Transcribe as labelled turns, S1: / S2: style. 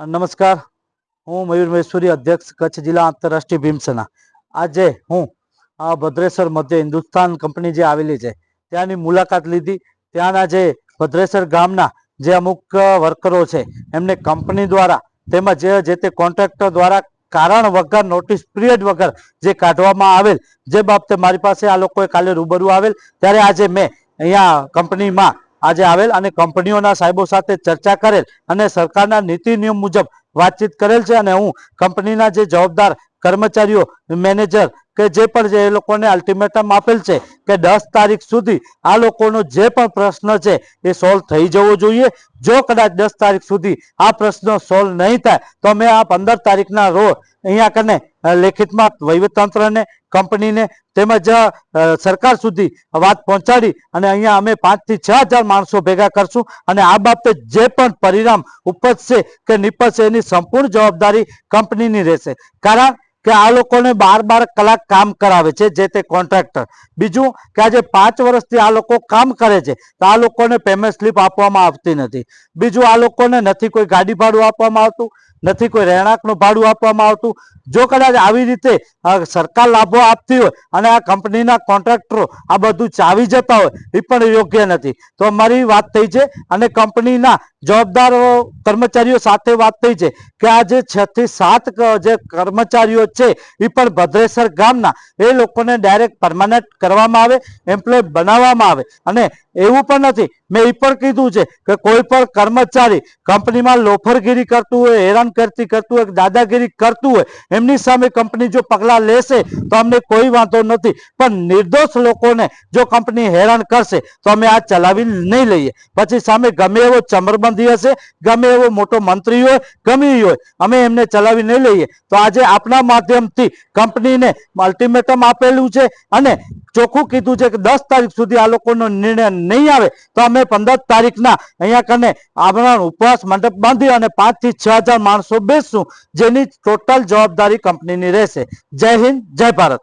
S1: નમસ્કાર. હું મયુર મહેશ્વરી, અધ્યક્ષ કચ્છ જિલ્લા આંતરરાષ્ટ્રીય ભીમસેના આજે હું આ ભદ્રેશ્વર મધ્ય હિન્દુસ્તાન કંપની જે આવેલી છે, ત્યાંની મુલાકાત લીધી. ત્યાંના જે ભદ્રેશ્વર ગામના જે અમુક વર્કરો છે, એમને કંપની દ્વારા તેમજ જે તે કોન્ટ્રાક્ટર દ્વારા કારણ વગર, નોટિસ પિરિયડ વગર જે કાઢવામાં આવેલ, જે બાબતે મારી પાસે આ લોકોએ કાલે રૂબરૂ આવેલ. ત્યારે આજે મેં અહીંયા કંપનીમાં આજે આવેલ અને કંપનીઓના સાહેબો સાથે ચર્ચા કરેલ અને સરકારના નીતિ નિયમ મુજબ વાતચીત કરેલ છે અને હું કંપનીના જે જવાબદાર કર્મચારીઓ, મેનેજર કે જે પણ જે એ લોકોને અલ્ટિમેટમ આપેલ છે કે દસ તારીખ સુધી આ લોકોનો જે પણ પ્રશ્ન છે એ સોલ્વ થઈ જવો જોઈએ. જો કદાચ દસ તારીખ સુધી આ પ્રશ્ન સોલ્વ નહીં થાય, તો અમે આ પંદર તારીખના રોજ અહીંયા કને લેખિતમાં વહીવટતંત્રને, કંપનીને તેમજ સરકાર સુધી વાત પહોંચાડી અને અહીંયા અમે પાંચથી છ હજાર માણસો ભેગા કરશું અને આ બાબતે જે પણ પરિણામ ઉપજશે કે નીપજશે એની સંપૂર્ણ જવાબદારી કંપનીની રહેશે. કારણ કે આ લોકોને બાર બાર કલાક કામ કરાવે છે જે તે કોન્ટ્રાક્ટર. બીજું કે આજે પાંચ વર્ષથી આ લોકો કામ કરે છે, તો આ લોકોને પેમેન્ટ સ્લીપ આપવામાં આવતી નથી. બીજું, આ લોકોને નથી કોઈ ગાડી ભાડું આપવામાં આવતું. નથી કોઈ રહેણાંકનું ભાડું આપવામાં આવતું. જો કદાચ આવી રીતે સરકાર લાભો આપતી હોય અને આ કંપનીના કોન્ટ્રાક્ટરો આ બધું ચાવી જતા હોય, એ પણ યોગ્ય નથી. તો અમારી વાત થઈ છે અને કંપનીના જવાબદાર, કર્મચારીઓ સાથે વાત થઈ છે કે આ જે છ થી સાત જે કર્મચારીઓ છે, એ પણ ભદ્રેશ્વર ગામના, એ લોકોને ડાયરેક્ટ પરમાનન્ટ કરવામાં આવે એમ્પ્લોય બનાવવામાં આવે અને એવું પણ નથી. મેં એ પણ કીધું છે કે કોઈ પણ કર્મચારી કંપનીમાં લોફરગીરી કરતું હોય હેરાન કરતી કરતું હોય, દાદાગીરી કરતું હોય, એમની સામે કંપની જો પગલાં લેશે તો અમને કોઈ વાંધો નથી. પણ નિર્દોષ લોકોને જો કંપની હેરાન કરશે તો અમે આ ચલાવી નહીં લઈએ. પછી સામે ગમે એવો ચમરબંધી હશે, ગમે એવો મોટો મંત્રી હોય, ગમે હોય, અમે એમને ચલાવી નહીં લઈએ. તો આજે આપના માધ્યમથી કંપનીને અલ્ટિમેટમ આપેલું છે અને ચોખ્ખું કીધું છે કે દસ તારીખ સુધી આ લોકોનો નિર્ણય નહીં આવે, તો અમે પંદર તારીખના અહીંયા કને આપણા ઉપવાસ મંડપ બાંધી અને પાંચથી છ હજાર માણસો બેસશું, જેની ટોટલ જવાબદારી કંપનીની રહેશે. જય હિન્દ, જય ભારત.